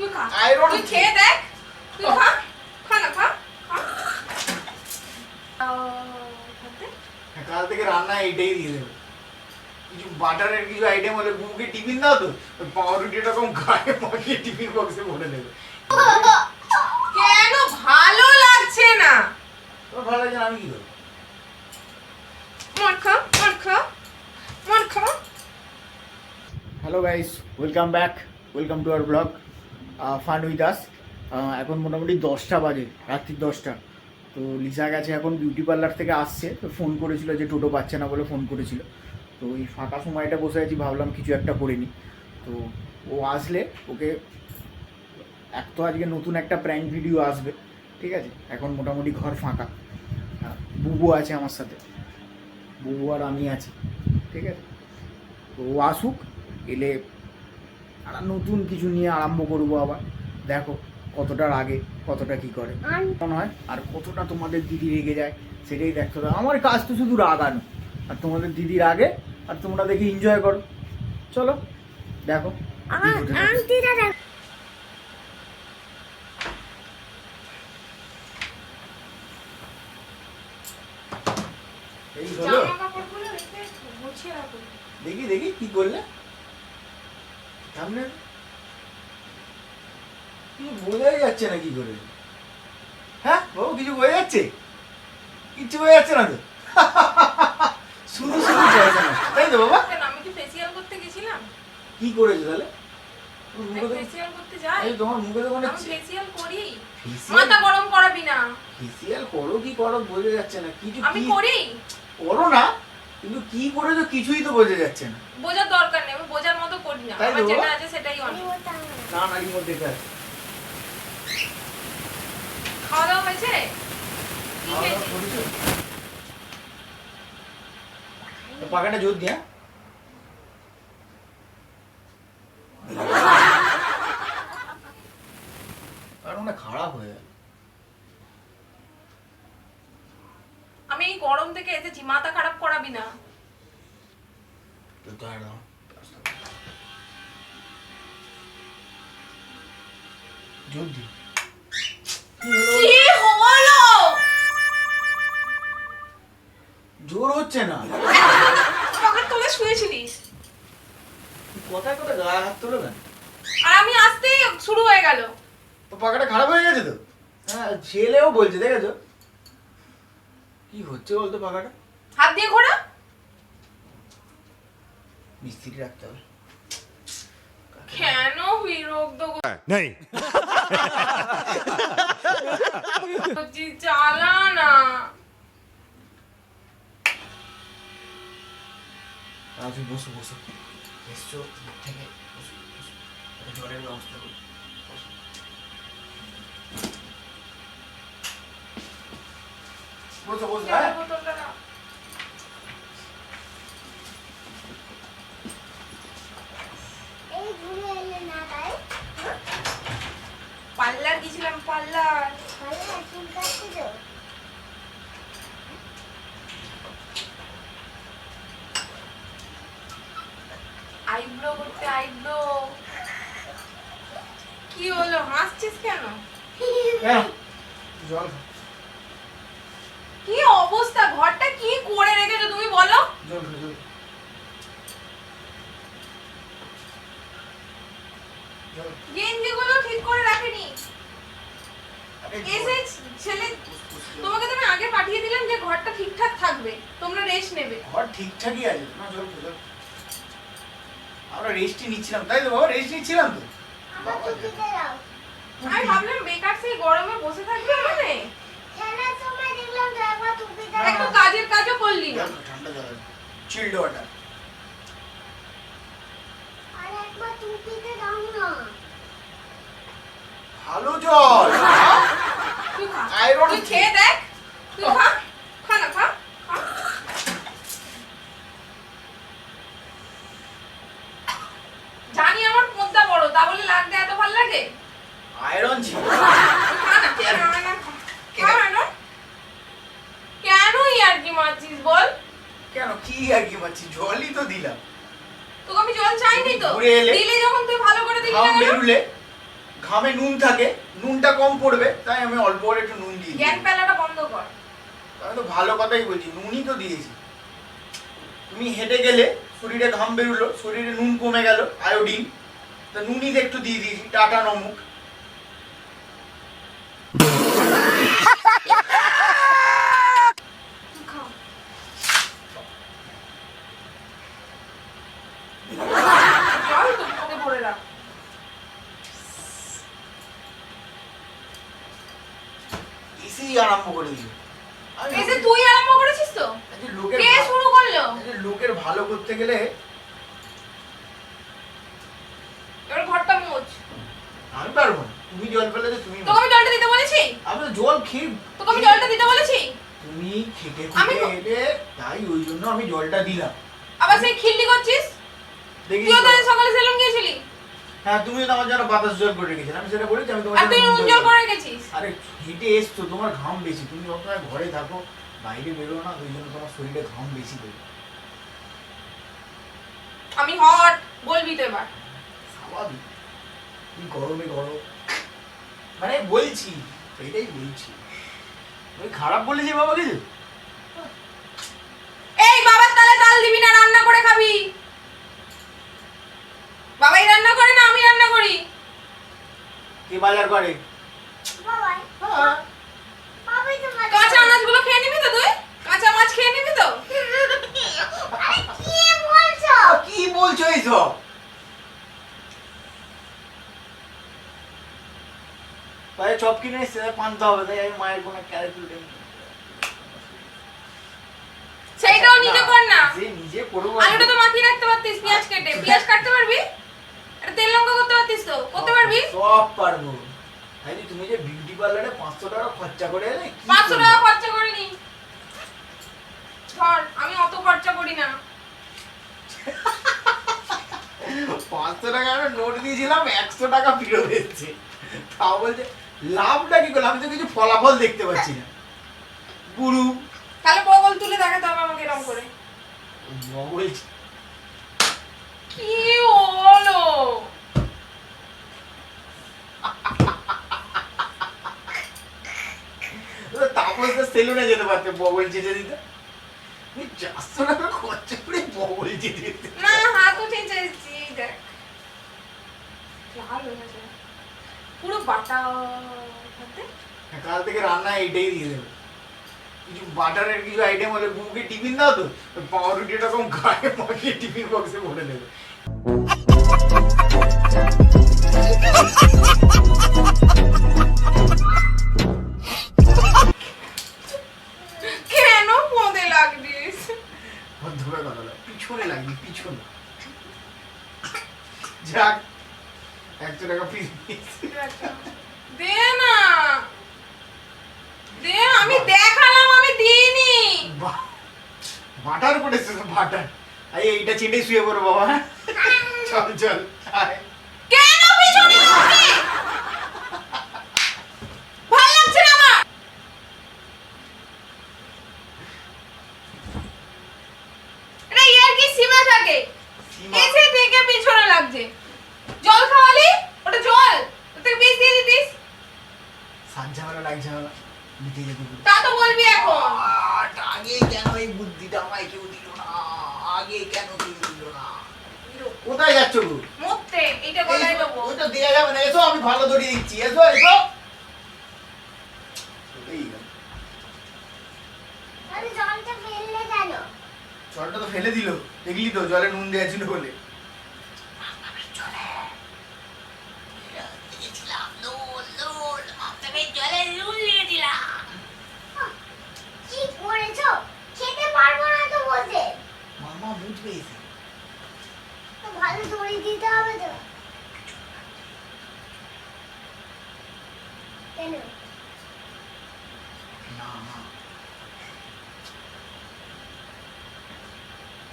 তুই খা don't তুই খেয়ে দেখ তুই খা খা না খা খা কাল থেকে রান্না এইটাই দিয়ে দেবে। কিছু বাটারের কিছু আইটেম হলে বুকে টিফিন দাও তো পাউরুটি এরকম গায়ে মাখিয়ে টিফিন বক্সে ভরে দেবে। কেন? ভালো লাগছে না। তোর ভালো লাগে না আমি কি করব? Hello guys welcome back welcome to our blog fun with us এখন মোটামুটি দশটা বাজে, রাত্রির দশটা। তো লিসা গেছে এখন বিউটি পার্লার থেকে আসছে, তো ফোন করেছিল যে টোটো পাচ্ছে না বলে ফোন করেছিল। তো এই ফাঁকা সময়টা বসে আছি, ভাবলাম কিছু একটা করে নিই তো ও আসলে ওকে, এক তো আজকে নতুন একটা প্র্যাঙ্ক ভিডিও আসবে, ঠিক আছে? এখন মোটামুটি ঘর ফাঁকা। বুবু আছে আমার সাথে। বুবু আর আমি আছি, ঠিক আছে? তো ও আসুক, এলে নতুন কিছু নিয়ে আরম্ভ করব আবার। দেখো কতটার আগে কতটা কি করে। মনে হয়? আর কতটা তোমাদের দিদি রেগে যায় সেটাই দেখতে হবে। আমার কাজ তো শুধু রাগানো। আর তোমাদের দিদির আগে আর তোমরা দেখে এনজয় করো। চলো দেখো দেখি দেখি কি করলে? সামনে? কিছু বোঝাই যাচ্ছে না কি করে? হ্যাঁ বাবু কিছু বোঝা যাচ্ছে? কিচ্ছু বোঝা যাচ্ছে না তো? শুধু শুধু চাইছে না। তাই তো বাবা? আমি কি ফেসিয়াল করতে গেছিলাম? কি করেছ তাহলে? ফেসিয়াল করতে যাই। এই তোমার মুখে তো মানে আমি ফেসিয়াল করি। মাথা গরম করাবি না। ফেসিয়াল করো কি করো বোঝা যাচ্ছে না। কিছু আমি করি। করো না কিন্তু কি করেছ কিছুই তো বোঝা যাচ্ছে না। বোঝার দরকার নেই আমি বোঝার মতো করি না আমার যেটা আছে সেটাই অনেক। না না রিমোট দেখে আছে খাওয়া দাওয়া হয়েছে? কি খাওয়া দাওয়া খেয়েছিস? করেছ? তো পাখাটা জোর দিয়া খারাপ হয়ে গেল। আমি এই গরম থেকে এসেছি মাথা খারাপ করাবি না। তো তো জোর কি হলো? জোর হচ্ছে না। পকেট তুলে শুয়েছিলিস? তুই কথায় কথায়? গায়ে হাত তোলো কেন? আর আমি আসতেই শুরু হয়ে গেল। তো পাখাটা খারাপ হয়ে গেছে তো? হ্যাঁ ছেলেও বলছে দেখেছ? কি হচ্ছে বলতো পাখাটা হাত দিয়ে ঘোরা। মিস্ত্রি রাখতে হবে। কেন বিরক্ত नहीं করছিস চালা না। বসো বসো। এসছো থেকে। জলের ব্যবস্থা করো। বসো। বসো বসো হ্যাঁ। বোতলটা পার্লার গেছিলাম পার্লার। আইব্রো করতে আইব্রো। কি হলো হাসছিস কেন? হ্যাঁ কি অবস্থা? ঘরটা কি করে রেখেছো তুমি বলো? জল খাও, জল খাও। জল খাও। গেঞ্জি গুলো ঠিক করে রাখেনি এসে ছেলে। তোমাকে তো আমি আগে পাঠিয়ে দিলাম যে ঘরটা ঠিকঠাক থাকবে তোমরা রেস্ট নেবে ঘর ঠিকঠাকই আছে না জল খাও, আমরা রেস্টই নিচ্ছিলাম তাই তো বাবা রেস্ট নিচ্ছিলাম তো দাও আমি ভাবলাম বেকার সেই গরমে বসে থাকবে মানে খেলার সময় দেখলাম তো একবার টুপিতে হ্যাঁ। একটু কাজের কাজও করলি না ঠান্ডা জল চিল্ড ওয়াটার আর একবার টুপিতে দাও না ভালো জল। Iron তুই খেয়ে দেখ তুই খা খা না খা খা। জানি আমার পোদ্দা বড় তা বলে লাগতে এত ভালো লাগে আয়রন ছিল তুই খা না খা না, খা। খা না। কেন ইয়ার কি মারছিস বল কেন কি আর কি পাচ্ছি জলই তো দিলাম তোকে আমি জল চাইনি তো ঘুরে এলে? দিলে যখন তুই ভালো করে দিবি ঘাম না কেন? বেরুলে ঘামে নুন থাকে। নুনটা কম পড়বে তাই আমি অল্প করে একটু নুন দিয়ে জ্ঞান প্যালাটা পেলাটা বন্ধ কর। আমি তো ভালো কথাই বলছি নুনই তো দিয়েছি। তুমি হেঁটে গেলে শরীরে ঘাম বেরোলো শরীরে নুন কমে গেল আয়োডিন। তা নুনই একটু দিয়ে দিয়েছি টাটা নমুক তুই খা জল তো মুখে ভরে রাখ এসেই আরম্ভ এই যে তুই আরম্ভ করেছিস তো? লোকের কে শুরু করল? লোকের ভালো করতে গেলে এবার ঘরটা মোচ আমি পারব না। তুমি জল ফেলে তুমি তোকে আমি জলটা দিতে বলেছি? আমি তো জল খেয়ে তোকে আমি জলটা দিতে বলেছি? তুমি খেটে আমি খুঁটে তো- এলে তাই ওই জন্য আমি জলটা দিলাম। আবার সেই খিল্লি করছিস? দেখি তুইও তো সকালে সেলুন গিয়েছিলি হ্যাঁ তুমি তো আমার জন্য বাতাস জল করে রেখেছিলে। আমি সেটা বলেছি আমি তোমার তুই নুন জল করে- গেছিস আরে হেঁটে এসছো তোমার ঘাম বেশি। তুমি সবসময় ঘরে থাকো বাইরে বেরো না ওই জন্য তোমার শরীরে ঘাম বেশি বেরো আমি হট বলবি তো এবার। স্বাভাবিক। তুমি গরমে গরম। মানে বলছি এটাই বলছি। ওই খারাপ বলেছি বাবা কিছু এই বাবার তালে তাল দিবি না রান্না করে খাবি বাবাই রান্না করে না আমি রান্না করি কে বাজার করে কাঁচা আনাজগুলো খেয়ে নিবি তো তুই? কাঁচা মাছ খেয়ে নিবি তো? কি বলছো? এইসব? চপ কিনে এসছে পানতে হবে তাই আমি মায়ের কোনো ক্যারেক্টার সেইটাও নিজে কর না। নিজে করব। আলুটা তো মাখিয়ে রাখতে পারতিস পেঁয়াজ কেটে। পেঁয়াজ কাটতে পারবি? তেল লঙ্কা করতে পারতিস তো? করতে পারবি? সব পারব। তাই তুমি যে বিউটি পার্লারে পাঁচশো টাকা খরচা করে এলে কি পাঁচশো করবে? টাকা খরচা করিনি। ধর আমি অত খরচা করি না। পাঁচশো টাকা আমি নোট দিয়েছিলাম একশো টাকা ফেরত এসছে। তাও বলছে লাভটা কি করলাম আমি তো কিছু ফলাফল দেখতে পাচ্ছি না। গুরু। তাহলে বগল তুলে দেখাতে হবে আমাকে এরকম করে। বলছি কি হলো সেলুনে যেতে পারতে বগল চেঁচে দিতে। চারশো টাকা খরচা করে বগল চেঁচে দিতে। না হাতও চেঁচেছি দেখ। লাল হয়ে গেছে। পুরো বাটা কাল থেকে রান্না এইটাই দিয়ে দেবে। কিছু বাটারের কিছু আইটেম হলে বুকে টিফিন দাও তো পাউরুটি এরকম গায়ে মাখিয়ে টিফিন বক্সে ভরে দেবে। কেন পদে লাগছিস ধরে কথা বলে পিছনে লাগবে পিছনে। যাক একশো টাকা পিস দে না। দে আমি দেখালাম আমি দিইনি। বাটার পড়েছে তো বাটার। আই এইটা চেটে শুয়ে পড়ো বাবা? চল চল আয়। কেন পিছনে লাগছিস? ভালো লাগছে না আমার এটা ইয়ার কি সীমা থাকে সীমা। এসে থেকে পিছনে লাগছে জল খাওয়ালি ওটা জল ওর থেকে বিষ দিয়ে দিতিস সাত ঝামেলা লাগ ঝামেলা মিটে যেতে পুরো তা তো বলবি এখন আট, আগে কেন এই বুদ্ধিটা আমায় কেউ দিল না আগে কেন কেউ দিল না কোথায় যাচ্ছ গো মরতে এইটা গলায় দেবো ওইটা দেয়া যাবে না এসো আমি ভালো দড়ি দিচ্ছি এসো এসো এই গেল। আরে জলটা ফেললে কেন জলটা তো ফেলে দিল দেখলি তো জলে নুন দেওয়া ছিল বলে কি করেছ খেতে পারব না তো বসে মামা বুঝবে এসে তো ভালো দড়ি দিতে হবে তো কেন না না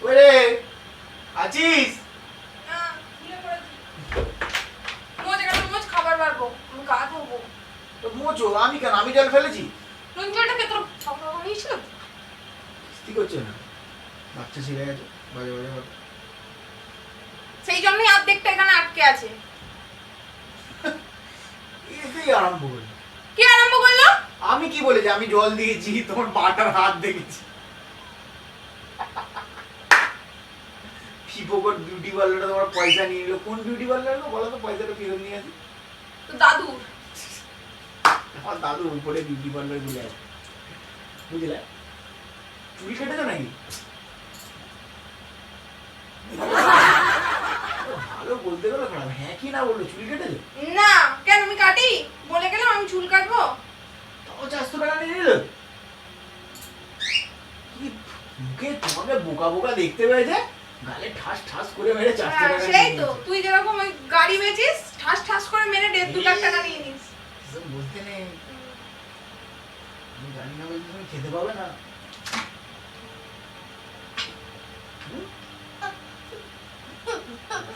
ওরে আছিস না, ভুলে পড়েছি। মোজ এখানে মোজ খাবার বাড়বো আমি গা ধোবো মোচো আমি কেন? আমি জল ফেলেছি? নুন জলটা কে তোর কি করছে না? বাচ্চা ছিঁড়ে গেছে বাজে বাজে কথা সেই জন্যই অর্ধেকটা এখানে আটকে আছে। আরম্ভ করল। কি আরম্ভ করল? আমি কি বলেছি? আমি জল দিয়েছি তোমার বাটার হাত দেখেছি। ফিপোকর বিউটি পার্লারটা তোমার পয়সা নিয়ে নিলো। কোন বিউটি পার্লার গো বলো তো পয়সাটা ফেরত নিয়ে আসি। তো দাদুর। আমার দাদু উপরে বিউটি পার্লারগুলো আছে। বুঝলে? চুল কেটেছো নাকি? ভালো বলতে গেলে খারাপ। হ্যাঁ কি না বলল? চুল কেটেছো না কেন? আমি কাটি। বলে গেলাম আমি চুল কাটবো। তাও চারশো টাকা নিয়ে নিল? কি মুখে তোমাকে বোকা বোকা দেখতে পেয়েছে? গালে ঠাস ঠাস করে মেরে হ্যাঁ, টাকা সেই তো। তুই যেরকম ওই গাড়ি বেচিস ঠাস ঠাস করে মেরে দেড় দু লাখ টাকা নিয়ে নিস। বলতে নেই। আমি জানি না বলছি তুমি খেতে পাবে না।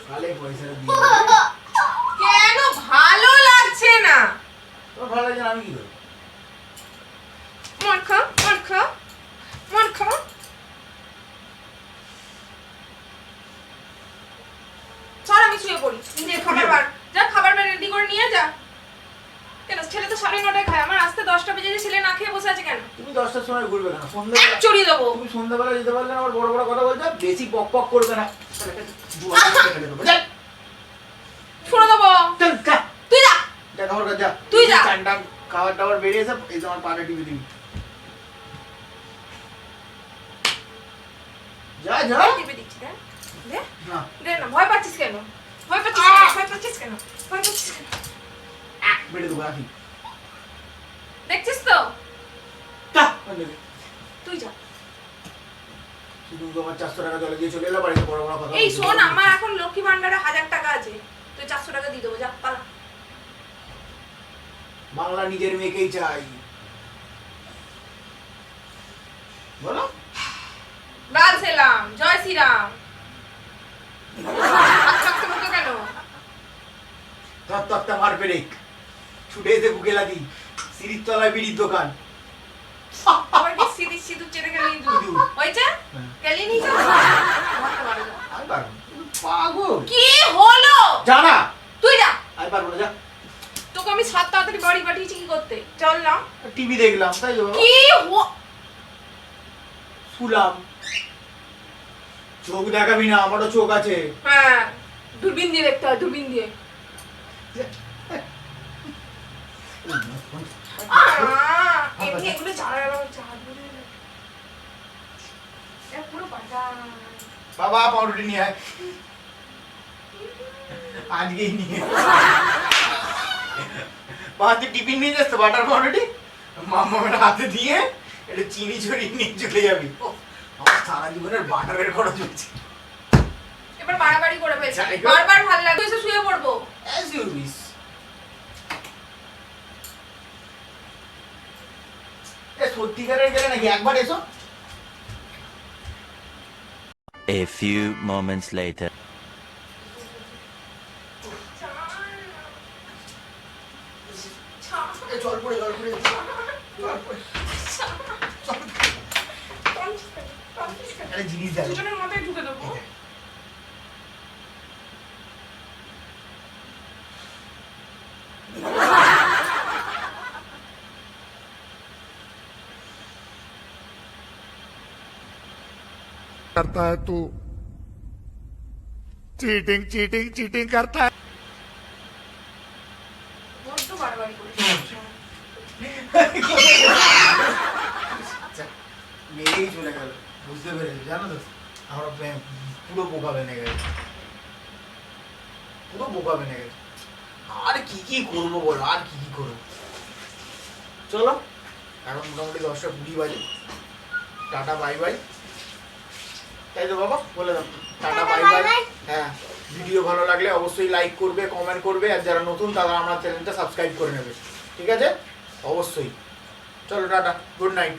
কালে পয়সাটা দিয়ে কেন? ভালো লাগছে না। তোমার ভালো লাগে না আমি কি করব? মার খা মার খা মার খা চল আমি শুয়ে খাবার বার যা খাবার রেডি করে নিয়ে যা। কেন? ছেলে তো সাড়ে নটায় খায়। আমার আসতে দশটা বেজে ছেলে না খেয়ে বসে আছে কেন? তুমি দশটার সময় ঘুরবে কেন? সন্ধ্যাবেলা চড়িয়ে দেবো? তুমি সন্ধ্যাবেলা যেতে পারলে না বড় বড় কথা বলছো বেশি পক পক করবে না। দুয়ারে কেটে দেবো। যা, শুনে দেবো। তুই যা। যা খাবার যা। তুই যা। খাবার টাবার বেরিয়েছে এই যে পাটা টিভি দিবি। যা যা। টিপে দিচ্ছি না দে না ভয় পাচ্ছিস কেন? ভয় পাচ্ছিস কেন ভয় পাচ্ছিস কেন ভয় পাচ্ছিস কেন বেড়ে দেবো রাখি দেখছিস তো। তুই যা শুধু তোমার চারশো টাকা জলে দিয়ে চলে এলো বাড়িতে বড় বড় কথা এই শোন। আমার এখন লক্ষ্মী ভান্ডারে হাজার টাকা আছে। তুই চারশো টাকা দিয়ে দেবো যা পালা। বাংলা নিজের মেয়েকেই চাই। বলো। লাল সেলাম জয় শ্রীরাম হাত থাকতে মতো কেন তরটা মার পেরে ছুটে এসে বুকেলা দি সিঁড়ির তলায় বিড়ির দোকান। কি হ্যাঁ। হলো? জানা তুই যা। পারব না যা। তোকে আমি সাত তাড়াতাড়ি বাড়ি পাঠিয়েছি কি করতে? চল না। টিভি দেখলাম তাই তো কি শুলাম। চোখ দেখাবি না আমারও চোখ আছে। হ্যাঁ। দূরবীন দিয়ে দেখতে হয় দূরবীন দিয়ে। এমনি এগুলো পুরো বাবা পাউরুটি নিয়ে আয়। আজকেই নিয়ে বাবা তুই টিফিন নিয়ে তো বাটার পাউরুটি? মামার হাতে দিয়ে একটু চিনি ছড়িয়ে নিয়ে চলে যাবি। আমার সারা জীবনের বাটারের খরচ হচ্ছে এবার বাড়াবাড়ি করে ফেলছে। বারবার ভালো লাগে শুয়ে পড়ব। সত্যিকারের গেলে নাকি একবার এসো। A few moments later. জল পড়ে জল পড়ে জল পড়ে একটা জিনিস দেখো দুজনের মাথায় ঢুকে দেবো करता है तू चीटिंग चीटिंग चीटिंग करता है বড্ড বাড়াবাড়ি করে আচ্ছা, মেরেই চলে গেল বুঝতে পেরেছি জানো তো আমরা প্রেম- পুরো বোকা বেনে গেছে পুরো বোকা বেনে গেছে আর কি কি করবো বলো আর কি কি করবো চলো এখন মোটামুটি দশটা কুড়ি বাজে টাটা বাই বাই তাই তো বাবা? বলে দাও। টাটা বাই বাই হ্যাঁ ভিডিও ভালো লাগলে অবশ্যই লাইক করবে কমেন্ট করবে আর যারা নতুন তারা আমার চ্যানেলটা সাবস্ক্রাইব করে নেবে। ঠিক আছে? অবশ্যই। চলো টাটা। Good night